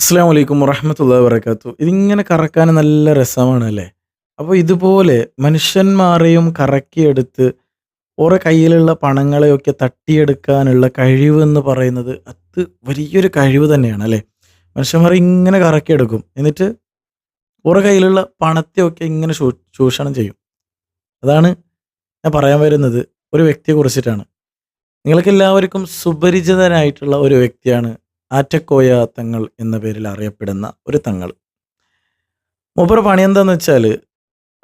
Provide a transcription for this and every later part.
അസ്സാം വലൈക്കും വറഹമത്തല്ലാ വരക്കാത്തു ഇതിങ്ങനെ കറക്കാൻ നല്ല രസമാണ് അല്ലേ അപ്പോൾ ഇതുപോലെ മനുഷ്യന്മാരെയും കറക്കിയെടുത്ത് ഓരോ കയ്യിലുള്ള പണങ്ങളെയൊക്കെ തട്ടിയെടുക്കാനുള്ള കഴിവ് എന്ന് പറയുന്നത് അത് വലിയൊരു കഴിവ് തന്നെയാണ് അല്ലേ? മനുഷ്യന്മാർ ഇങ്ങനെ കറക്കിയെടുക്കും. എന്നിട്ട് ഓരോ കയ്യിലുള്ള പണത്തെയൊക്കെ ഇങ്ങനെ ചൂഷണം ചെയ്യും. അതാണ് ഞാൻ പറയാൻ വരുന്നത്. ഒരു വ്യക്തിയെ കുറിച്ചിട്ടാണ്. നിങ്ങൾക്ക് എല്ലാവർക്കും സുപരിചിതനായിട്ടുള്ള ഒരു വ്യക്തിയാണ് ആറ്റക്കോയ തങ്ങൾ എന്ന പേരിൽ അറിയപ്പെടുന്ന ഒരു തങ്ങൾ. മൂപ്പറ പണി എന്താന്ന് വെച്ചാൽ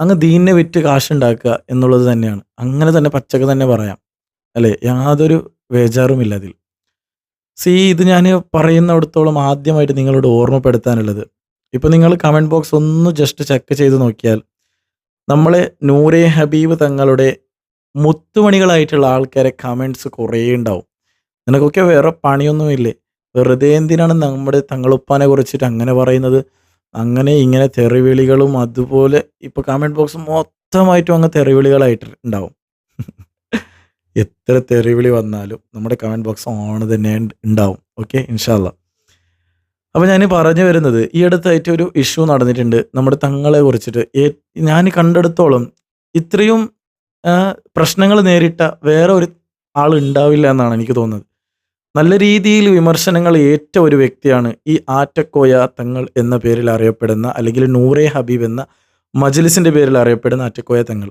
അങ്ങ് ദീനിനെ വിറ്റ് കാശുണ്ടാക്കുക എന്നുള്ളത് തന്നെയാണ്. അങ്ങനെ തന്നെ പച്ചക്ക് തന്നെ പറയാം. അല്ലേ? യാതൊരു വേജാറുമില്ല അതിൽ. സി ഇത് ഞാൻ പറയുന്നിടത്തോളം ആദ്യമായിട്ട് നിങ്ങളോട് ഓർമ്മപ്പെടുത്താനുള്ളത്. ഇപ്പം നിങ്ങൾ കമന്റ് ബോക്സ് ഒന്ന് ജസ്റ്റ് ചെക്ക് ചെയ്ത് നോക്കിയാൽ നമ്മളെ നൂറെ ഹബീബ് തങ്ങളുടെ മുത്തുമണികളായിട്ടുള്ള ആൾക്കാരെ കമന്റ്സ് കുറേ ഉണ്ടാവും. നിനക്കൊക്കെ വേറെ പണിയൊന്നുമില്ലേ? വെറുതെ എന്തിനാണ് നമ്മുടെ തങ്ങളുപ്പാനെ കുറിച്ചിട്ട് അങ്ങനെ പറയുന്നത്? അങ്ങനെ ഇങ്ങനെ തെറിവിളികളും അതുപോലെ ഇപ്പൊ കമന്റ് ബോക്സ് മൊത്തമായിട്ടും അങ്ങ് തെറിവിളികളായിട്ട് ഉണ്ടാവും എത്ര തെറിവിളി വന്നാലും നമ്മുടെ കമന്റ് ബോക്സ് ഓൺ തന്നെ ഉണ്ടാവും. ഓക്കെ ഇൻഷാല്ല അപ്പോൾ ഞാൻ പറഞ്ഞു വരുന്നത് ഈ അടുത്തായിട്ട് ഒരു ഇഷ്യൂ നടന്നിട്ടുണ്ട്. നമ്മുടെ തങ്ങളെ കുറിച്ചിട്ട്. ഞാൻ കണ്ടെടുത്തോളം ഇത്രയും പ്രശ്നങ്ങൾ നേരിട്ട വേറെ ഒരു ആൾ ഉണ്ടാവില്ല എന്നാണ് എനിക്ക് തോന്നുന്നത്. നല്ല രീതിയിൽ വിമർശനങ്ങൾ ഏറ്റ ഒരു വ്യക്തിയാണ് ഈ ആറ്റക്കോയ തങ്ങൾ എന്ന പേരിൽ അറിയപ്പെടുന്ന അല്ലെങ്കിൽ നൂറെ ഹബീബ് എന്ന മജ്ലിസിന്റെ പേരിൽ അറിയപ്പെടുന്ന ആറ്റക്കോയ തങ്ങൾ.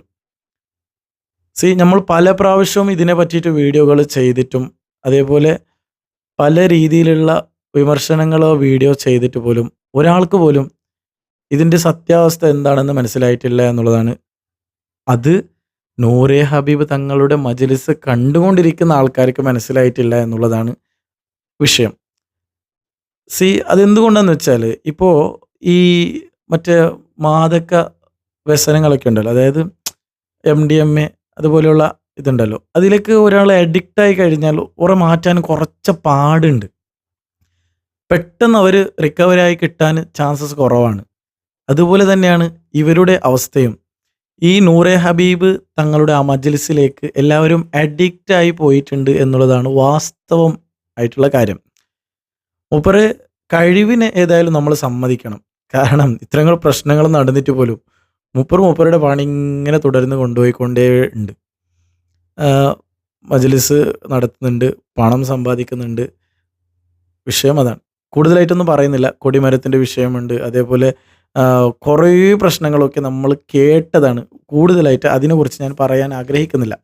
സി നമ്മൾ പല പ്രാവശ്യവും ഇതിനെ പറ്റിയിട്ട് വീഡിയോകൾ ചെയ്തിട്ടും അതേപോലെ പല രീതിയിലുള്ള വിമർശനങ്ങളോ വീഡിയോ ചെയ്തിട്ട് പോലും ഒരാൾക്ക് പോലും ഇതിന്റെ സത്യാവസ്ഥ എന്താണെന്ന് മനസ്സിലായിട്ടില്ല എന്നുള്ളതാണ്. അത് നൂറെ ഹബീബ് തങ്ങളുടെ മജലിസ് കണ്ടുകൊണ്ടിരിക്കുന്ന ആൾക്കാർക്ക് മനസ്സിലായിട്ടില്ല എന്നുള്ളതാണ് വിഷയം. സി അതെന്തുകൊണ്ടാന്ന് വെച്ചാൽ ഇപ്പോൾ ഈ മറ്റേ മാദക വ്യസനങ്ങളൊക്കെ ഉണ്ടല്ലോ അതായത് എം ഡി എം എ അതുപോലെയുള്ള ഇതുണ്ടല്ലോ അതിലേക്ക് ഒരാൾ അഡിക്റ്റ് ആയി കഴിഞ്ഞാൽ ഉറ മാറ്റാൻ കുറച്ച് പാടുണ്ട്. പെട്ടെന്ന് അവർ റിക്കവറായി കിട്ടാൻ ചാൻസസ് കുറവാണ്. അതുപോലെ തന്നെയാണ് ഇവരുടെ അവസ്ഥയും. ഈ നൂറെ ഹബീബ് തങ്ങളുടെ ആ മജ്ലിസിലേക്ക് എല്ലാവരും അഡിക്റ്റ് ആയി പോയിട്ടുണ്ട് എന്നുള്ളതാണ് വാസ്തവം ആയിട്ടുള്ള കാര്യം. മൂപ്പര് കഴിവിനെ ഏതായാലും നമ്മൾ സമ്മതിക്കണം. കാരണം ഇത്തരങ്ങൾ പ്രശ്നങ്ങൾ നടന്നിട്ട് പോലും മൂപ്പർ മുപ്പരുടെ പണി ഇങ്ങനെ തുടർന്ന് കൊണ്ടുപോയിക്കൊണ്ടേ ഉണ്ട്. മജ്ലിസ് നടത്തുന്നുണ്ട് പണം സമ്പാദിക്കുന്നുണ്ട്. വിഷയം അതാണ്. കൂടുതലായിട്ടൊന്നും പറയുന്നില്ല. കൊടിമരത്തിന്റെ വിഷയമുണ്ട്. അതേപോലെ കുറേ പ്രശ്നങ്ങളൊക്കെ നമ്മൾ കേട്ടതാണ്. കൂടുതലായിട്ട് അതിനെക്കുറിച്ച് ഞാൻ പറയാൻ ആഗ്രഹിക്കുന്നില്ല.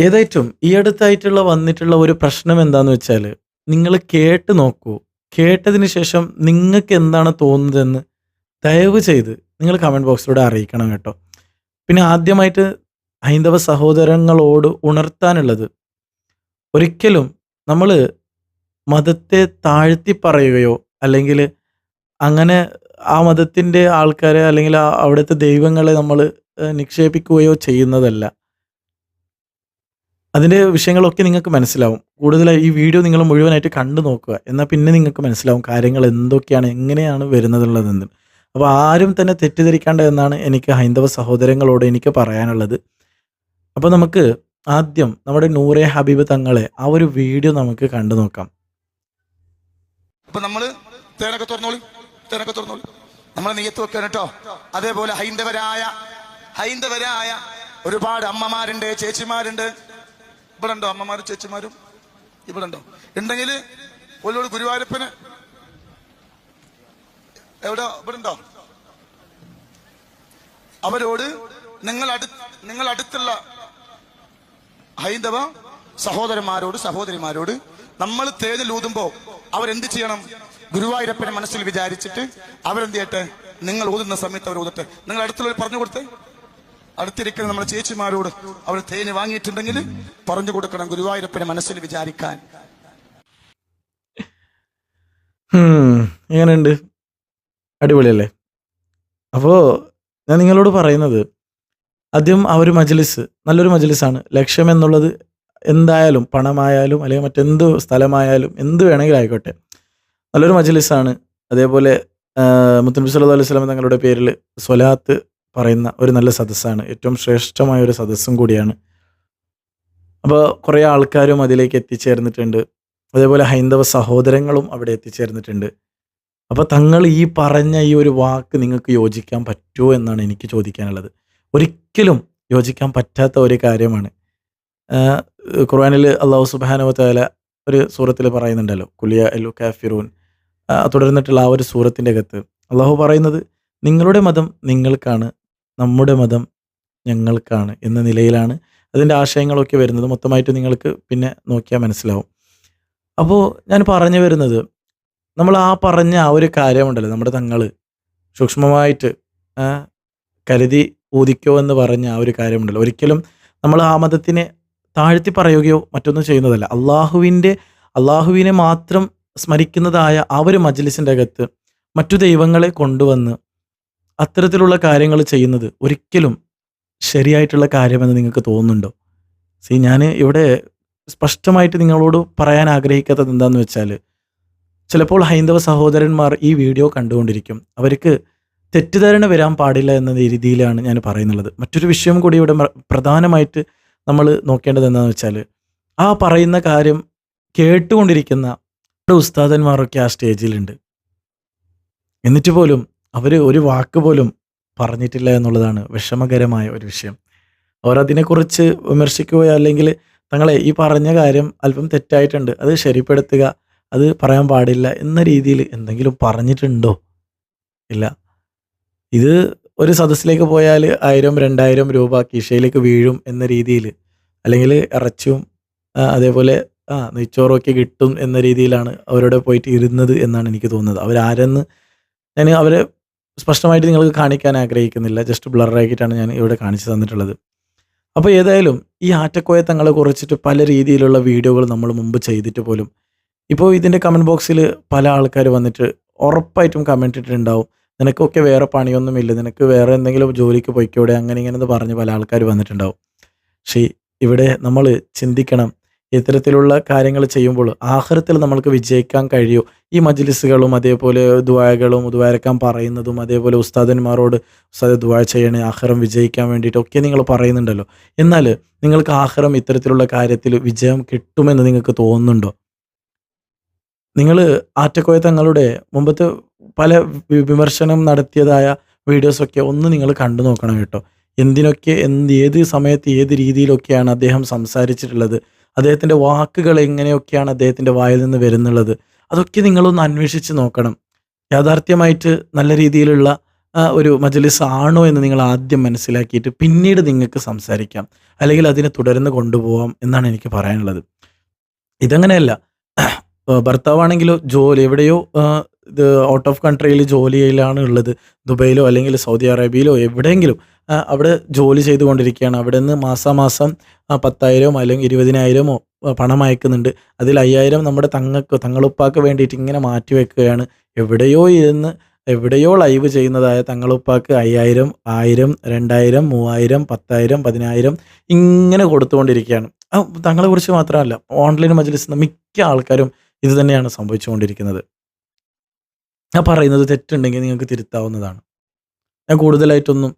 ഏതായിട്ടും ഈ അടുത്തായിട്ടുള്ള വന്നിട്ടുള്ള ഒരു പ്രശ്നം എന്താന്ന് വെച്ചാൽ നിങ്ങൾ കേട്ട് നോക്കൂ. കേട്ടതിന് ശേഷം നിങ്ങൾക്ക് എന്താണ് തോന്നുന്നതെന്ന് ദയവ് ചെയ്ത് നിങ്ങൾ കമന്റ് ബോക്സിലൂടെ അറിയിക്കണം കേട്ടോ. പിന്നെ ആദ്യമായിട്ട് ഹൈന്ദവ സഹോദരങ്ങളോട് ഉണർത്താനുള്ളത് ഒരിക്കലും നമ്മൾ മതത്തെ താഴ്ത്തി പറയുകയോ അല്ലെങ്കിൽ അങ്ങനെ ആ മതത്തിന്റെ ആൾക്കാരെ അല്ലെങ്കിൽ അവിടുത്തെ ദൈവങ്ങളെ നമ്മൾ നിക്ഷേപിക്കുകയോ ചെയ്യുന്നതല്ല. അതിന്റെ വിഷയങ്ങളൊക്കെ നിങ്ങൾക്ക് മനസ്സിലാവും. കൂടുതലായി ഈ വീഡിയോ നിങ്ങൾ മുഴുവനായിട്ട് കണ്ടു നോക്കുക. എന്നാൽ പിന്നെ നിങ്ങൾക്ക് മനസ്സിലാവും കാര്യങ്ങൾ എന്തൊക്കെയാണ് എങ്ങനെയാണ് വരുന്നതുള്ളതെന്ന്. അപ്പോൾ ആരും തന്നെ തെറ്റിദ്ധരിക്കേണ്ട എന്നാണ് എനിക്ക് ഹൈന്ദവ സഹോദരങ്ങളോട് എനിക്ക് പറയാനുള്ളത്. അപ്പോൾ നമുക്ക് ആദ്യം നമ്മുടെ നൂറെ ഹബീബ് തങ്ങളെ ആ ഒരു വീഡിയോ നമുക്ക് കണ്ടു നോക്കാം. അപ്പോൾ നമ്മൾ തേനൊക്കെ തേനൊക്കെ തുറന്നോളൂ നമ്മളെ നെയ്യത്ത് വെക്കാൻ കേട്ടോ. അതേപോലെ ഹൈന്ദവരായ ഹൈന്ദവരായ ഒരുപാട് അമ്മമാരുണ്ട് ചേച്ചിമാരുണ്ട്. ഇവിടെ ഉണ്ടോ അമ്മമാരും ചേച്ചിമാരും? ഇവിടെ ഉണ്ടോ ഉണ്ടെങ്കിൽ ഒല്ലോട് ഗുരുവായൂരപ്പന്. എവിടെ? ഇവിടെ ഉണ്ടോ അവരോട് നിങ്ങൾ അടു നിങ്ങൾ അടുത്തുള്ള ഹൈന്ദവ സഹോദരന്മാരോട് സഹോദരിമാരോട് നമ്മൾ തേനിൽ ഊതുമ്പോ അവരെന്ത് ചെയ്യണം? ഗുരുവായൂരപ്പനെ മനസ്സിൽ വിചാരിച്ചിട്ട് അവരെന്ത് ചെയ്യട്ടെ? നിങ്ങൾ ഊതുന്ന സമയത്ത് അവർ ഊതട്ടെ നിങ്ങൾ അടുത്തുള്ളവർ പറഞ്ഞു കൊടുത്തേ. അടുത്തിരിക്കുന്ന നമ്മുടെ ചേച്ചിമാരോട് അവർ തേന് വാങ്ങിയിട്ടുണ്ടെങ്കിൽ പറഞ്ഞു കൊടുക്കണം ഗുരുവായൂരപ്പനെ മനസ്സിൽ വിചാരിക്കാൻ. എങ്ങനെയുണ്ട്? അടിപൊളിയല്ലേ? അപ്പോൾ ഞാൻ നിങ്ങളോട് പറയുന്നത് ആദ്യം ആ ഒരു മജ്ലിസ് നല്ലൊരു മജ്ലിസാണ്. ലക്ഷ്യം എന്നുള്ളത് എന്തായാലും പണമായാലും അല്ലെങ്കിൽ മറ്റെന്ത് സ്ഥലമായാലും എന്ത് വേണമെങ്കിലും ആയിക്കോട്ടെ. നല്ലൊരു മജ്ലിസാണ്. അതേപോലെ മുത്തനബി സല്ലല്ലാഹു അലൈഹി വസല്ലം തങ്ങളുടെ പേരിൽ സ്വലാത്ത് പറയുന്ന ഒരു നല്ല സദസ്സാണ്. ഏറ്റവും ശ്രേഷ്ഠമായ ഒരു സദസ്സും കൂടിയാണ്. അപ്പോൾ കുറേ ആൾക്കാരും അതിലേക്ക് എത്തിച്ചേർന്നിട്ടുണ്ട്. അതേപോലെ ഹൈന്ദവ സഹോദരങ്ങളും അവിടെ എത്തിച്ചേർന്നിട്ടുണ്ട്. അപ്പോൾ തങ്ങൾ ഈ പറഞ്ഞ ഈ ഒരു വാക്ക് നിങ്ങൾക്ക് യോജിക്കാൻ പറ്റുമോ എന്നാണ് എനിക്ക് ചോദിക്കാനുള്ളത്. ഒരിക്കലും യോജിക്കാൻ പറ്റാത്ത ഒരു കാര്യമാണ്. ഖുർആാനിൽ അള്ളാഹു സുബ്ഹാനഹു വതആല ഒരു സൂറത്തിൽ പറയുന്നുണ്ടല്ലോ കുലിയ എല്ലു കാഫിറൂൻ തുടർന്നിട്ടുള്ള ആ ഒരു സൂറത്തിന്റെ അകത്ത് അള്ളാഹു പറയുന്നത് നിങ്ങളുടെ മതം നിങ്ങൾക്കാണ് നമ്മുടെ മതം ഞങ്ങൾക്കാണ് എന്ന നിലയിലാണ് അതിന്റെ ആശയങ്ങളൊക്കെ വരുന്നത്. മൊത്തമായിട്ട് നിങ്ങൾക്ക് പിന്നെ നോക്കിയാൽ മനസ്സിലാവും. അപ്പോൾ ഞാൻ പറഞ്ഞു വരുന്നത് നമ്മൾ ആ പറഞ്ഞ ആ ഒരു കാര്യമുണ്ടല്ലോ നമ്മുടെ തങ്ങൾ സൂക്ഷ്മമായിട്ട് കരുതി ഊതിക്കോ എന്ന് പറഞ്ഞ ആ ഒരു കാര്യമുണ്ടല്ലോ. ഒരിക്കലും നമ്മൾ ആ മതത്തിനെ താഴ്ത്തി പറയുകയോ മറ്റൊന്നും ചെയ്യുന്നതല്ല. അള്ളാഹുവിന്റെ അള്ളാഹുവിനെ മാത്രം സ്മരിക്കുന്നതായ ആ ഒരു മജ്ലിസിന്റെ അകത്ത് മറ്റു ദൈവങ്ങളെ കൊണ്ടുവന്ന് അത്തരത്തിലുള്ള കാര്യങ്ങൾ ചെയ്യുന്നത് ഒരിക്കലും ശരിയായിട്ടുള്ള കാര്യമെന്ന് നിങ്ങൾക്ക് തോന്നുന്നുണ്ടോ? സി ഞാൻ ഇവിടെ സ്പഷ്ടമായിട്ട് നിങ്ങളോട് പറയാൻ ആഗ്രഹിക്കാത്തത് എന്താണെന്ന് വെച്ചാൽ ചിലപ്പോൾ ഹൈന്ദവ സഹോദരന്മാർ ഈ വീഡിയോ കണ്ടുകൊണ്ടിരിക്കും. അവർക്ക് തെറ്റിദ്ധാരണ വരാൻ പാടില്ല എന്ന രീതിയിലാണ് ഞാൻ പറയുന്നുള്ളത്. മറ്റൊരു വിഷയം കൂടി ഇവിടെ പ്രധാനമായിട്ട് നമ്മൾ നോക്കേണ്ടത് എന്താണെന്ന് വെച്ചാൽ ആ പറയുന്ന കാര്യം കേട്ടുകൊണ്ടിരിക്കുന്ന നമ്മുടെ ഉസ്താദന്മാരൊക്കെ ആ സ്റ്റേജിലുണ്ട്. എന്നിട്ട് പോലും അവർ ഒരു വാക്ക് പോലും പറഞ്ഞിട്ടില്ല എന്നുള്ളതാണ് വിഷമകരമായ ഒരു വിഷയം. അവർ അതിനെക്കുറിച്ച് വിമർശിക്കുകയോ അല്ലെങ്കിൽ തങ്ങളെ ഈ പറഞ്ഞ കാര്യം അല്പം തെറ്റായിട്ടുണ്ട് അത് ശരിപ്പെടുത്തുക അത് പറയാൻ പാടില്ല എന്ന രീതിയിൽ എന്തെങ്കിലും പറഞ്ഞിട്ടുണ്ടോ? ഇല്ല. ഇത് ഒരു സദസ്സിലേക്ക് പോയാൽ ആയിരം രണ്ടായിരം രൂപ കീശയിലേക്ക് വീഴും എന്ന രീതിയിൽ അല്ലെങ്കിൽ ഇറച്ചും അതേപോലെ ആ നെയ്ച്ചോറൊക്കെ കിട്ടും എന്ന രീതിയിലാണ് അവരോട് പോയിട്ട് ഇരുന്നത് എന്നാണ് എനിക്ക് തോന്നുന്നത്. അവരാരെന്ന് ഞാൻ അവരെ സ്പഷ്ടമായിട്ട് നിങ്ങൾക്ക് കാണിക്കാൻ ആഗ്രഹിക്കുന്നില്ല. ജസ്റ്റ് ബ്ലറാക്കിയിട്ടാണ് ഞാൻ ഇവിടെ കാണിച്ചു തന്നിട്ടുള്ളത്. അപ്പോൾ ഏതായാലും ഈ ആറ്റക്കോയ തങ്ങളെ കുറിച്ചിട്ട് പല രീതിയിലുള്ള വീഡിയോകൾ നമ്മൾ മുമ്പ് ചെയ്തിട്ട് പോലും ഇപ്പോൾ ഇതിന്റെ കമന്റ് ബോക്സിൽ പല ആൾക്കാർ വന്നിട്ട് ഉറപ്പായിട്ടും കമന്റ് ഇട്ടിട്ടുണ്ടാവും. നിനക്കൊക്കെ വേറെ പണിയൊന്നുമില്ല. നിനക്ക് വേറെ എന്തെങ്കിലും ജോലിക്ക് പോയിക്കൂടെ? അങ്ങനെ ഇങ്ങനെ എന്ന് പറഞ്ഞ് പല ആൾക്കാർ വന്നിട്ടുണ്ടാവും. പക്ഷേ ഇവിടെ നമ്മൾ ചിന്തിക്കണം ഇത്തരത്തിലുള്ള കാര്യങ്ങൾ ചെയ്യുമ്പോൾ ആഹ്റത്തിൽ നമ്മൾക്ക് വിജയിക്കാൻ കഴിയൂ. ഈ മജ്ലിസുകളും അതേപോലെ ദുബായകളും ദുവാരക്കാൻ പറയുന്നതും അതേപോലെ ഉസ്താദന്മാരോട് ഉസ്താദ് ദുബായ ചെയ്യണേ ആഹ്റം വിജയിക്കാൻ വേണ്ടിയിട്ടൊക്കെ നിങ്ങൾ പറയുന്നുണ്ടല്ലോ. എന്നാൽ നിങ്ങൾക്ക് ആഹ്റം ഇത്തരത്തിലുള്ള കാര്യത്തിൽ വിജയം കിട്ടുമെന്ന് നിങ്ങൾക്ക് തോന്നുന്നുണ്ടോ? നിങ്ങൾ ആറ്റക്കോയ തങ്ങളുടെ മുമ്പത്തെ പല വിമർശനം നടത്തിയതായ വീഡിയോസൊക്കെ ഒന്ന് നിങ്ങൾ കണ്ടു നോക്കണം കേട്ടോ. എന്തിനൊക്കെ എന്ത് ഏത് സമയത്ത് ഏത് രീതിയിലൊക്കെയാണ് അദ്ദേഹം സംസാരിച്ചിട്ടുള്ളത്? അദ്ദേഹത്തിന്റെ വാക്കുകൾ എങ്ങനെയൊക്കെയാണ് അദ്ദേഹത്തിന്റെ വായിൽ നിന്ന് വരുന്നുള്ളത്? അതൊക്കെ നിങ്ങളൊന്ന് അന്വേഷിച്ച് നോക്കണം. യാഥാർത്ഥ്യമായിട്ട് നല്ല രീതിയിലുള്ള ഒരു മജലിസ് ആണോ എന്ന് നിങ്ങൾ ആദ്യം മനസ്സിലാക്കിയിട്ട് പിന്നീട് നിങ്ങൾക്ക് സംസാരിക്കാം. അല്ലെങ്കിൽ അതിനെ തുടർന്ന് കൊണ്ടുപോകാം എന്നാണ് എനിക്ക് പറയാനുള്ളത്. ഇതങ്ങനെയല്ല. ഭർത്താവാണെങ്കിലോ ജോലി എവിടെയോ ഇത് ഔട്ട് ഓഫ് കൺട്രിയിൽ ജോലിയിലാണ് ഉള്ളത്. ദുബൈയിലോ അല്ലെങ്കിൽ സൗദി അറേബ്യയിലോ എവിടെയെങ്കിലും അവിടെ ജോലി ചെയ്തുകൊണ്ടിരിക്കുകയാണ്. അവിടെ നിന്ന് മാസാമാസം മാസം പത്തായിരമോ അല്ലെങ്കിൽ ഇരുപതിനായിരമോ പണം അയക്കുന്നുണ്ട്. അതിൽ അയ്യായിരം നമ്മുടെ തങ്ങൾക്ക് തങ്ങളുപ്പാക്ക് വേണ്ടിയിട്ട് ഇങ്ങനെ മാറ്റി വെക്കുകയാണ്. എവിടെയോ ഇരുന്ന് എവിടെയോ ലൈവ് ചെയ്യുന്നതായ തങ്ങളുപ്പാക്ക് അയ്യായിരം ആയിരം രണ്ടായിരം മൂവായിരം പത്തായിരം പതിനായിരം ഇങ്ങനെ കൊടുത്തുകൊണ്ടിരിക്കുകയാണ്. ആ, തങ്ങളെ കുറിച്ച് മാത്രമല്ല ഓൺലൈൻ മജ്ലിസ് മിക്ക ആൾക്കാരും ഇത് തന്നെയാണ് സംഭവിച്ചുകൊണ്ടിരിക്കുന്നത്. ഞാൻ പറയുന്നത് തെറ്റുണ്ടെങ്കിൽ നിങ്ങൾക്ക് തിരുത്താവുന്നതാണ്. ഞാൻ കൂടുതലായിട്ടൊന്നും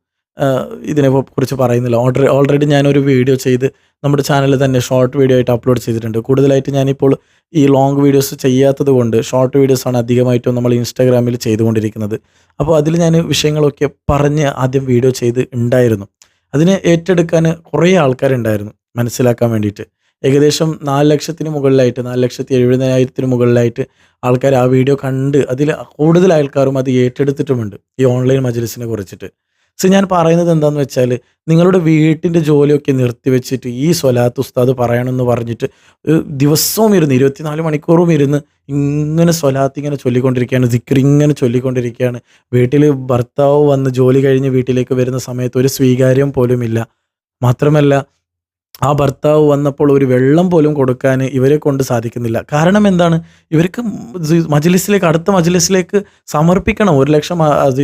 ഇതിനെ കുറിച്ച് പറയുന്നില്ല. ഓൾറെഡി ഓൾറെഡി ഞാനൊരു വീഡിയോ ചെയ്ത് നമ്മുടെ ചാനലിൽ തന്നെ ഷോർട്ട് വീഡിയോ ആയിട്ട് അപ്ലോഡ് ചെയ്തിട്ടുണ്ട്. കൂടുതലായിട്ട് ഞാനിപ്പോൾ ഈ ലോങ് വീഡിയോസ് ചെയ്യാത്തത് കൊണ്ട് ഷോർട്ട് വീഡിയോസാണ് അധികമായിട്ടും നമ്മൾ ഇൻസ്റ്റാഗ്രാമിൽ ചെയ്തുകൊണ്ടിരിക്കുന്നത്. അപ്പോൾ അതിൽ ഞാൻ വിഷയങ്ങളൊക്കെ പറഞ്ഞ് ആദ്യം വീഡിയോ ചെയ്ത് ഉണ്ടായിരുന്നു. അതിനെ ഏറ്റെടുക്കാൻ കുറേ ആൾക്കാരുണ്ടായിരുന്നു മനസ്സിലാക്കാൻ വേണ്ടിയിട്ട്. ഏകദേശം നാല് ലക്ഷത്തിന് മുകളിലായിട്ട് നാല് ലക്ഷത്തി എഴുപതിനായിരത്തിന് മുകളിലായിട്ട് ആൾക്കാർ ആ വീഡിയോ കണ്ട് അതിൽ കൂടുതൽ ആൾക്കാരും അത് ഏറ്റെടുത്തിട്ടുമുണ്ട് ഈ ഓൺലൈൻ മജലിസിനെ കുറിച്ചിട്ട്. സോ ഞാൻ പറയുന്നത് എന്താണെന്ന് വെച്ചാൽ നിങ്ങളുടെ വീട്ടിന്റെ ജോലിയൊക്കെ നിർത്തിവെച്ചിട്ട് ഈ സ്വലാത്ത് ഉസ്താദ് പറയണമെന്ന് പറഞ്ഞിട്ട് ദിവസവും ഇരുന്ന് ഇരുപത്തിനാല് മണിക്കൂറും ഇരുന്ന് ഇങ്ങനെ സ്വലാത്ത് ഇങ്ങനെ ചൊല്ലിക്കൊണ്ടിരിക്കുകയാണ് ദിക്കർ ഇങ്ങനെ ചൊല്ലിക്കൊണ്ടിരിക്കുകയാണ്. വീട്ടിൽ ഭർത്താവ് വന്ന് ജോലി കഴിഞ്ഞ് വീട്ടിലേക്ക് വരുന്ന സമയത്ത് ഒരു സ്വീകാര്യം പോലുമില്ല. മാത്രമല്ല ആ ഭർത്താവ് വന്നപ്പോൾ ഒരു വെള്ളം പോലും കൊടുക്കാൻ ഇവരെ കൊണ്ട് സാധിക്കുന്നില്ല. കാരണം എന്താണ്? ഇവർക്ക് മജ്ലിസിലേക്ക് അടുത്ത മജ്ലിസിലേക്ക് സമർപ്പിക്കണം. ഒരു ലക്ഷം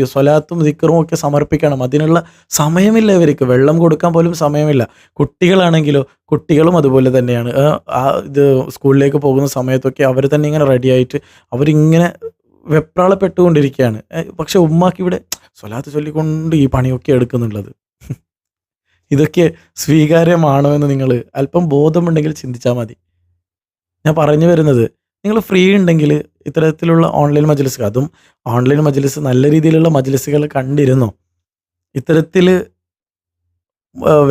സ്വലാത്തും ദിക്കറും ഒക്കെ സമർപ്പിക്കണം. അതിനുള്ള സമയമില്ല ഇവർക്ക്. വെള്ളം കൊടുക്കാൻ പോലും സമയമില്ല. കുട്ടികളാണെങ്കിലോ കുട്ടികളും അതുപോലെ തന്നെയാണ്. ആ, ഇത് സ്കൂളിലേക്ക് പോകുന്ന സമയത്തൊക്കെ അവർ തന്നെ ഇങ്ങനെ റെഡിയായിട്ട് അവരിങ്ങനെ വെപ്രാളപ്പെട്ടുകൊണ്ടിരിക്കുകയാണ്. പക്ഷെ ഉമ്മാക്ക് ഇവിടെ സ്വലാത്ത് ചൊല്ലിക്കൊണ്ട് ഈ പണിയൊക്കെ എടുക്കുന്നുള്ളത്. ഇതൊക്കെ സ്വീകാര്യമാണോ എന്ന് നിങ്ങൾ അല്പം ബോധമുണ്ടെങ്കിൽ ചിന്തിച്ചാൽ മതി. ഞാൻ പറഞ്ഞു വരുന്നത് നിങ്ങൾ ഫ്രീ ഉണ്ടെങ്കിൽ ഇത്തരത്തിലുള്ള ഓൺലൈൻ മജ്ലിസ് അതും ഓൺലൈൻ മജ്ലിസ് നല്ല രീതിയിലുള്ള മജ്ലിസുകൾ കണ്ടിരുന്നു. ഇത്തരത്തിൽ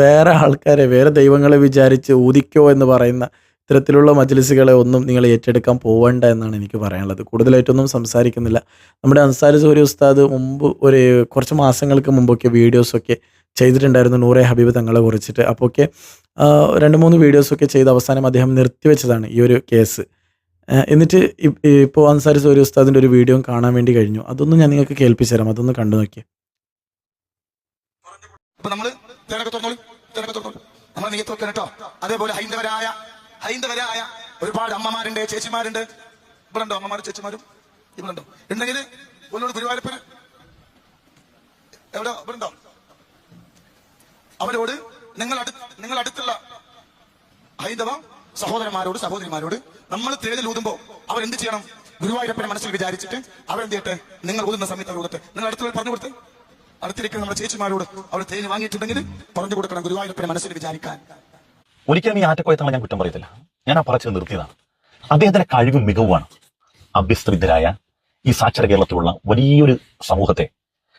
വേറെ ആൾക്കാരെ വേറെ ദൈവങ്ങളെ വിചാരിച്ച് ഊദിക്കോ എന്ന് പറയുന്ന ഇത്തരത്തിലുള്ള മജ്ലിസുകളെ ഒന്നും നിങ്ങൾ ഏറ്റെടുക്കാൻ പോവേണ്ട എന്നാണ് എനിക്ക് പറയാനുള്ളത്. കൂടുതലായിട്ടൊന്നും സംസാരിക്കുന്നില്ല. നമ്മുടെ അൻസാരി സൂര്യ ഉസ്താദ് മുമ്പ് ഒരു കുറച്ച് മാസങ്ങൾക്ക് മുമ്പൊക്കെ വീഡിയോസൊക്കെ ചെയ്തിട്ടുണ്ടായിരുന്നു നൂറെ ഹബീബ് തങ്ങളെ കുറിച്ചിട്ട്. അപ്പോൾ ഒക്കെ രണ്ട് മൂന്ന് വീഡിയോസൊക്കെ ചെയ്ത് അവസാനം അദ്ദേഹം നിർത്തിവെച്ചതാണ് ഈ ഒരു കേസ്. എന്നിട്ട് ഇപ്പോൾ അൻസാരി സൂര്യ ഉസ്താദിന്റെ ഒരു വീഡിയോ കാണാൻ വേണ്ടി കഴിഞ്ഞു. അതൊന്നും ഞാൻ നിങ്ങൾക്ക് കേൾപ്പിച്ചു തരാം. അതൊന്ന് കണ്ടു നോക്കിയേ. അതേപോലെ ഹൈന്ദവരായ ഹൈന്ദവരായ ഒരുപാട് അമ്മമാരുണ്ട് ചേച്ചിമാരുണ്ട്. ഇവിടെ ഉണ്ടോ അമ്മമാരും ചേച്ചിമാരും? ഇവിടെ ഉണ്ടോ ഉണ്ടെങ്കിൽ ഒന്നോട് ഗുരുവായൂരപ്പന്. എവിടെ? ഇവിടെ ഉണ്ടോ അവരോട് നിങ്ങൾ അടു നിങ്ങൾ അടുത്തുള്ള ഹൈന്ദവ സഹോദരന്മാരോട് സഹോദരിമാരോട് നമ്മൾ തേജൽ ഊതുമ്പോ അവരെന്ത് ചെയ്യണം? ഗുരുവായൂരപ്പനെ മനസ്സിൽ വിചാരിച്ചിട്ട് അവരെന്ത് ചെയ്യട്ടെ നിങ്ങൾ ഊതുന്ന സമയത്ത് അവർ ഊതട്ടെ നിങ്ങൾ അടുത്തുള്ള പറഞ്ഞു കൊടുത്തേ. അടുത്തിരിക്കുന്ന നമ്മുടെ ചേച്ചിമാരോട് അവർ തേന് വാങ്ങിയിട്ടുണ്ടെങ്കിൽ പറഞ്ഞു കൊടുക്കണം ഗുരുവായൂരപ്പനെ മനസ്സിൽ വിചാരിക്കാൻ. ഒരിക്കലും ഈ ആറ്റക്കോയത്തങ്ങളെ ഞാൻ കുറ്റം പറയത്തില്ല. ഞാൻ ആ പറച്ചത് നിർത്തിയതാണ്. അദ്ദേഹത്തിന്റെ കഴിവും മികവുമാണ്. അഭ്യസ്തവിദ്യരായ ഈ സാക്ഷര കേരളത്തിലുള്ള വലിയൊരു സമൂഹത്തെ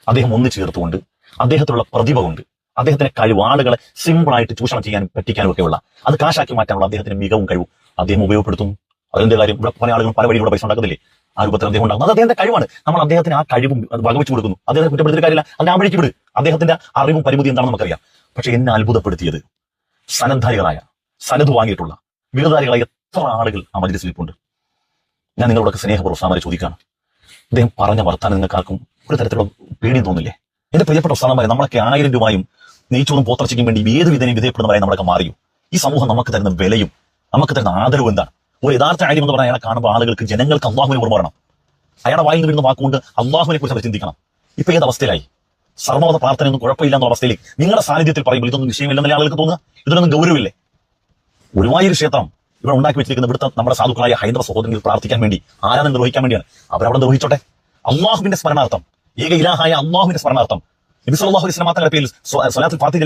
അദ്ദേഹം ഒന്നിച്ചു ചേർത്തുകൊണ്ട് അദ്ദേഹത്തിലുള്ള പ്രതിഭ കൊണ്ട് അദ്ദേഹത്തിന്റെ കഴിവ് ആളുകളെ സിമ്പിൾ ആയിട്ട് ചൂഷണം ചെയ്യാനും പറ്റിക്കാനും ഒക്കെയുള്ള അത് കാശാക്കി മാറ്റാനുള്ള അദ്ദേഹത്തിന് മികവും കഴിവും അദ്ദേഹം ഉപയോഗപ്പെടുത്തുന്നു. അതിന്റെ കാര്യം? ഇവിടെ പല ആളുകളും പല വഴിയിലൂടെ പൈസ ഉണ്ടാക്കുന്നില്ലേ? ആ രൂപത്തിൽ അദ്ദേഹം ഉണ്ടാകുന്നു അത് അദ്ദേഹത്തിന്റെ കഴിവാണ്. നമ്മൾ അദ്ദേഹത്തിന് ആ കഴിവും വകവെച്ചു കൊടുക്കുന്നു. അദ്ദേഹത്തെ കുറ്റപ്പെടുത്തിയ കാര്യമില്ല. അതിനെ ആ വഴിക്ക് വിട്. അദ്ദേഹത്തിന്റെ അറിവും പരിമിതി എന്താണെന്ന് നമുക്കറിയാം. പക്ഷെ എന്നെ അത്ഭുതപ്പെടുത്തിയത് സനദ്ധാരികളായ സനത് വാങ്ങിയിട്ടുള്ള ബിരുദധാരികളായ എത്ര ആളുകൾ ആ മജ്ലിസിൽ ഇപ്പുണ്ട്. ഞാൻ നിങ്ങളോടൊക്കെ സ്നേഹപൂർവം ചോദിക്കുകയാണ്. അദ്ദേഹം പറഞ്ഞ വർത്താനം നിങ്ങൾക്കാർക്കും ഒരു തരത്തിലുള്ള പേടിയും തോന്നില്ലേ? എന്റെ പ്രിയപ്പെട്ട ഉസ്താദന്മാരെ നമ്മളൊക്കെ ആയിരം രൂപയും നെയ്ച്ചോറും പോത്തർച്ചയ്ക്കും വേണ്ടി ഏത് വിധനയും വിധേയപ്പെടുന്നവരായി നമ്മളൊക്കെ മാറിയും? ഈ സമൂഹം നമുക്ക് തരുന്ന വിലയും നമുക്ക് തരുന്ന ആദരവും എന്താണ്? ഒരു യഥാർത്ഥ കാര്യം എന്ന് പറഞ്ഞാൽ അയാളെ കാണുമ്പോൾ ആളുകൾക്ക് ജനങ്ങൾക്ക് അള്ളാഹുവിനെ ഓർമ്മ വരണം. അയാളുടെ വായിൽ നിന്ന് വരുന്ന വാക്കുകൊണ്ട് അള്ളാഹുവിനെ കുറിച്ച് അവർ ചിന്തിക്കണം. ഇപ്പൊ ഏത് അവസ്ഥയിലായി? സർവമത പ്രാർത്ഥനയൊന്നും കുഴപ്പമില്ല എന്ന അവസ്ഥയിൽ നിങ്ങളുടെ സാന്നിധ്യത്തിൽ പറയുമ്പോൾ ഇതൊന്നും വിഷയമില്ലെന്നല്ലേ ആളുകൾക്ക് തോന്നുക? ഇതിനൊന്നും ഗൗരവമില്ലേ? ഗുരുവായൂർ ക്ഷേത്രം ഇവിടെ ഉണ്ടാക്കി വെച്ചിരിക്കുന്ന ഇവിടുത്തെ നമ്മുടെ സാധുക്കളായ ഹൈന്ദവ സഹോദരങ്ങൾ പ്രാർത്ഥിക്കാൻ വേണ്ടി ആരാധന നിർവഹിക്കാൻ വേണ്ടിയാണ്. അവരവിടെ നിർവഹിച്ചോട്ടെ? അള്ളാഹുവിന്റെ സ്മരണാർത്ഥം ഏക ഇലാഹായ അള്ളാഹുവിന്റെ സ്മരണാർത്ഥം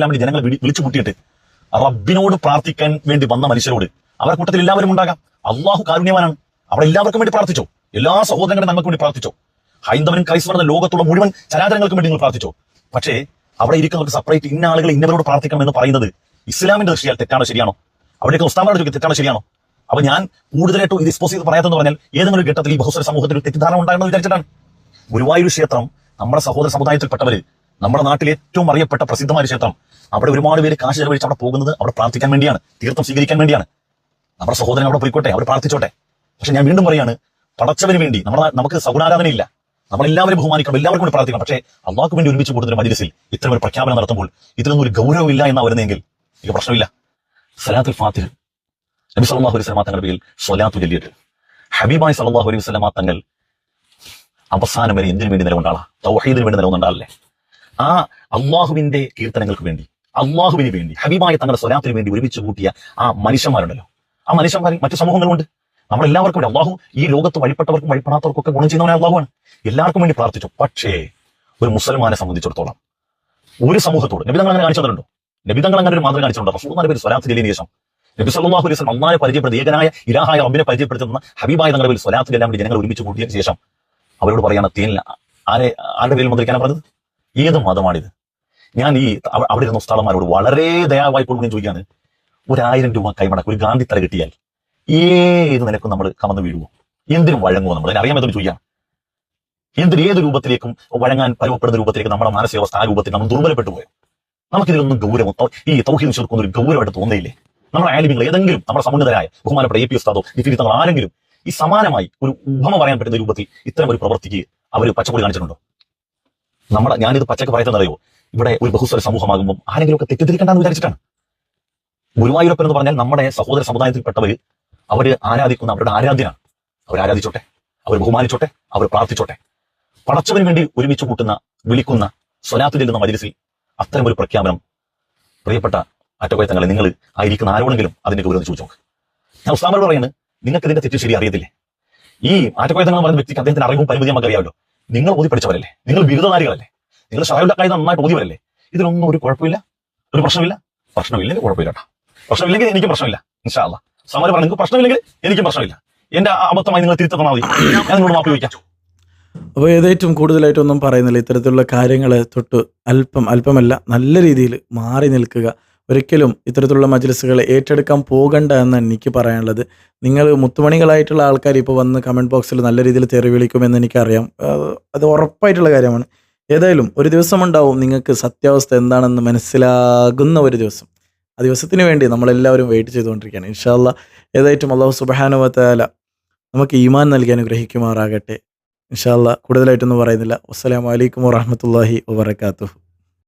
വേണ്ടി ജനങ്ങൾ വിളിച്ചു കൂട്ടിയിട്ട് റബ്ബിനോട് പ്രാർത്ഥിക്കാൻ വേണ്ടി വന്ന മനുഷ്യരോട് അവരുടെ കൂട്ടത്തിൽ എല്ലാവരും ഉണ്ടാകാം. അള്ളാഹു കാരുണ്യവാനാണ്. അവിടെ എല്ലാവർക്കും വേണ്ടി പ്രാർത്ഥിച്ചോ. എല്ലാ സഹോദരങ്ങളുടെ നമുക്ക് വേണ്ടി പ്രാർത്ഥിച്ചോ. ഹൈന്ദവനും ക്രൈസ്തവനും ലോകത്തുള്ള മുഴുവൻ ചരാചരങ്ങൾക്കും വേണ്ടി നിങ്ങൾ പ്രാർത്ഥിച്ചോ. പക്ഷേ അവിടെ ഇരിക്കുന്നവർക്ക് സെപ്പറേറ്റ് ഇന്ന ആളുകൾ ഇന്നവരോട് പ്രാർത്ഥിക്കണം എന്ന് പറയുന്നത് ഇസ്ലാമിന്റെ ദൃഷ്ടിയാൽ തെറ്റാണോ ശരിയാണോ? അവിടെയൊക്കെ ഉസ്താമയുടെ ചോദിക്കും തെറ്റാണോ ശരിയാണോ? അപ്പൊ ഞാൻ കൂടുതലായിട്ടും ഇത് എക്സ്പോസ് ചെയ്ത് പറയാത്തെന്ന് പറഞ്ഞാൽ ഏതെങ്കിലും ഘട്ടത്തിൽ ഈ ബഹുസ്വര സമൂഹത്തിൽ തെറ്റിദ്ധാരണ ഉണ്ടാകണമെന്ന് വിചാരിച്ചിട്ടാണ്. ഗുരുവായൂർ ക്ഷേത്രം നമ്മുടെ സഹോദര സമുദായത്തിൽപ്പെട്ടവര് നമ്മുടെ നാട്ടിൽ ഏറ്റവും അറിയപ്പെട്ട പ്രസിദ്ധമായ ക്ഷേത്രം. അവിടെ ഒരുപാട് പേര് കാശ് ചെലവഴിച്ച് അവിടെ പോകുന്നത് അവിടെ പ്രാർത്ഥിക്കാൻ വേണ്ടിയാണ്. തീർത്ഥം സ്വീകരിക്കാൻ വേണ്ടിയാണ്. നമ്മുടെ സഹോദരൻ അവിടെ പോയിക്കോട്ടെ അവർ പ്രാർത്ഥിച്ചോട്ടെ. പക്ഷെ ഞാൻ വീണ്ടും പറയാണ് പടച്ചവന് വേണ്ടി നമ്മുടെ നമുക്ക് സഗുണാരാധനയില്ല നമ്മളെല്ലാവരും ബഹുമാനിക്കണം എല്ലാവർക്കും കൂടി പ്രാർത്ഥിക്കണം. പക്ഷേ അള്ളാഹ്ക്ക് വേണ്ടി ഒരുമിച്ച് കൂടുന്ന മജിലിസിൽ ഇത്തരം ഒരു പ്രഖ്യാപനം നടത്തുമ്പോൾ ഇതിലൊന്നും ഒരു ഗൗരവമില്ല എന്നാ വരുന്നതെങ്കിൽ എനിക്ക് പ്രശ്നമില്ല. സലാത്തുൽ ഫാത്തിൽ നബി സല്ലല്ലാഹു അലൈഹി തങ്ങളുടെ പേരിൽ സ്വലാത്തു ചൊല്ലിയിട്ട്. ഹബീബായ് സല്ലല്ലാഹു അലൈഹി വസല്ലമ തങ്ങൾ അവസാനം വരെ എന്തിനു വേണ്ടി നിലകൊണ്ടാളാ? തൗഹീദിന് വേണ്ടി നിലകൊണ്ടാളല്ലേ ആ അള്ളാഹുവിന്റെ കീർത്തനങ്ങൾക്ക് വേണ്ടി അള്ളാഹുവിന് വേണ്ടി ഹബീബായ തങ്ങളുടെ സ്വലാത്തിന് വേണ്ടി ഒരുമിച്ച് കൂട്ടിയ ആ മനുഷ്യന്മാരുണ്ടല്ലോ. ആ മനുഷ്യന്മാർ മറ്റു സമൂഹങ്ങളുണ്ട് നമ്മളെല്ലാവർക്കും വേണ്ടി അള്ളാഹു ഈ ലോകത്ത് വഴിപ്പെട്ടവർക്കും വഴിപ്പെടാത്തവർക്കും ഒക്കെ ഗുണം ചെയ്യുന്നവനെ അള്ളാഹുവാണ്. എല്ലാവർക്കും വേണ്ടി പ്രാർത്ഥിച്ചു. പക്ഷേ ഒരു മുസൽമാനെ സംബന്ധിച്ചിടത്തോളം ഒരു സമൂഹത്തോട് നബിതങ്ങൾ അങ്ങനെ കാണിച്ചു നബിതങ്ങൾ അങ്ങനെ ഒരു മാതൃക കാണിച്ചിട്ടുണ്ടോ? നാല് പേര് സ്വലാത്ത് ഇല്ലേ ശേഷം. നബി സല്ലാഹു അലൈഹി നന്നായി പരിചയപ്പെടുത്തി ഏകനായ ഇലാഹായ റബ്ബിനെ പരിചയപ്പെടുത്തുന്ന ഹബീബായ തങ്ങളുടെ എല്ലാം വേണ്ടി ജനങ്ങൾ ഒരുമിച്ച് കൂട്ടിയതിനു ശേഷം അവരോട് പറയാണ് തേനില്ല ആരെ ആരുടെ പേരിൽ മുദ്രിക്കാനാണ് പറഞ്ഞത്? ഏത് മതമാണിത്? ഞാൻ ഈ അവിടെ ഇരുന്ന ഉസ്താദന്മാരോട് വളരെ ദയാവായ്പോട് ഞാൻ ചോദിക്കുകയാണ്. ഒരായിരം രൂപ കൈമടക്ക് ഒരു ഗാന്ധി തല കിട്ടിയാൽ ഏത് നിനക്കും നമ്മൾ കമന്ന് വീഴുമോ? എന്തിനും വഴങ്ങുമോ നമ്മൾ? അറിയാമെന്ന് ചോദിക്കാം എന്തിന് ഏത് രൂപത്തിലേക്കും വഴങ്ങാൻ പരുവപ്പെടുന്ന രൂപത്തിലേക്ക് നമ്മുടെ മാനസികാവസ്ഥ ആ രൂപത്തിൽ നമ്മൾ ദുർബലപ്പെട്ടു പോയോ? നമുക്കിതിലൊന്നും ഗൗരവം ഈ തൗഹീദ് ചെറുക്കുന്ന ഒരു ഗൗരവമായിട്ട് തോന്നിയില്ലേ? നമ്മുടെ ആലിമികൾ ഏതെങ്കിലും നമ്മുടെ സമുന്നതരായ ബഹുമാനപ്പെട്ട എ പി ഉസ്താദോ ഇഫിരി തങ്ങൾ ആരെങ്കിലും ഈ സമാനമായി ഒരു ഉപമ പറയാൻ പറ്റുന്ന രൂപത്തിൽ ഇത്തരം ഒരു പ്രവൃത്തിക്ക് അവർ പച്ചപ്പൊടി കാണിച്ചിട്ടുണ്ടോ? നമ്മുടെ ഞാനിത് പച്ചക്ക് അറിയോ ഇവിടെ ഒരു ബഹുസ്വര സമൂഹമാകുമ്പോൾ ആരെങ്കിലും ഒക്കെ തെറ്റിദ്ധരിക്കണ്ടെന്ന് വിചാരിച്ചിട്ടാണ്. ഗുരുവായൂരപ്പൻ എന്ന് പറഞ്ഞാൽ നമ്മുടെ സഹോദര സമുദായത്തിൽപ്പെട്ടവർ അവർ ആരാധിക്കുന്ന അവരുടെ ആരാധ്യനാണ് അവർ ആരാധിച്ചോട്ടെ അവർ ബഹുമാനിച്ചോട്ടെ അവർ പ്രാർത്ഥിച്ചോട്ടെ. പടച്ചവന് വേണ്ടി ഒരുമിച്ച് കൂട്ടുന്ന വിളിക്കുന്ന സ്വലാത്തിൽ ചെല്ലുന്ന മജിലിസിൽ അത്തരം ഒരു പ്രഖ്യാപനം. പ്രിയപ്പെട്ട അറ്റകുറ്റങ്ങളെ നിങ്ങൾ ആയിരിക്കുന്ന ആരോടെങ്കിലും അതിന്റെ ഗൗരവം ചോദിച്ചു നോക്ക് ഞാൻ ഉസ്താമോട് പറയുന്നത് നിങ്ങൾക്ക് ഇതിന്റെ തെറ്റ് ശരി അറിയത്തില്ലേ? ഈ ആറ്റക്കുഴത്തങ്ങൾ പറയുന്ന വ്യക്തിക്ക് അദ്ദേഹത്തിന് അറിവും പരിമിതി നമുക്ക് അറിയാമല്ലോ നിങ്ങൾ ഓതി പഠിച്ചവരല്ലേ നിങ്ങൾ ബിരുദധാരികളല്ലേ? നിങ്ങൾ ഷായുടെ കാര്യം നന്നായിട്ട് ഓതിവരല്ലേ ഇതിനൊന്നും ഒരു കുഴപ്പമില്ല. ഒരു പ്രശ്നമില്ല. പ്രശ്നമില്ലെങ്കിൽ കുഴപ്പമില്ല കേട്ടോ പ്രശ്നമില്ലെങ്കിൽ എനിക്കും പ്രശ്നമില്ല. ഇൻഷാല്ല സമരം പറഞ്ഞു നിങ്ങൾക്ക് പ്രശ്നമില്ലെങ്കിൽ എനിക്കും പ്രശ്നമില്ല. എന്റെ അബദ്ധമായി നിങ്ങൾ തിരിച്ചു തന്നാൽ മതി. ഞാൻ നിങ്ങളോട് മാപ്പ് ചോദിക്കാം. അപ്പോൾ ഏതേറ്റവും കൂടുതലായിട്ടൊന്നും പറയുന്നില്ല. ഇത്തരത്തിലുള്ള കാര്യങ്ങളെ തൊട്ട് അല്പം അല്പമല്ല നല്ല രീതിയിൽ മാറി നിൽക്കുക. ഒരിക്കലും ഇത്തരത്തിലുള്ള മജ്ലിസുകളെ ഏറ്റെടുക്കാൻ പോകണ്ട എന്ന് എനിക്ക് പറയാനുള്ളത്. നിങ്ങൾ മുത്തുമണികളായിട്ടുള്ള ആൾക്കാർ ഇപ്പോൾ വന്ന് കമന്റ് ബോക്സിൽ നല്ല രീതിയിൽ തെറി വിളിക്കുമെന്ന് എനിക്കറിയാം. അത് ഉറപ്പായിട്ടുള്ള കാര്യമാണ്. ഏതായാലും ഒരു ദിവസം ഉണ്ടാവും നിങ്ങൾക്ക് സത്യാവസ്ഥ എന്താണെന്ന് മനസ്സിലാകുന്ന ഒരു ദിവസം. ആ ദിവസത്തിന് വേണ്ടി നമ്മളെല്ലാവരും വെയിറ്റ് ചെയ്തുകൊണ്ടിരിക്കുകയാണ്. ഇൻഷാല്ല ഏതായിട്ടും അള്ളാഹു സുബാനുവത്താല നമുക്ക് ഈമാൻ നൽകി അനുഗ്രഹിക്കുമാറാകട്ടെ. ഇൻഷാല്ല കൂടുതലായിട്ടൊന്നും പറയുന്നില്ല. വസ്സലാമലൈക്കും വാഹമത്തല്ലാഹി വാബർക്കാത്തു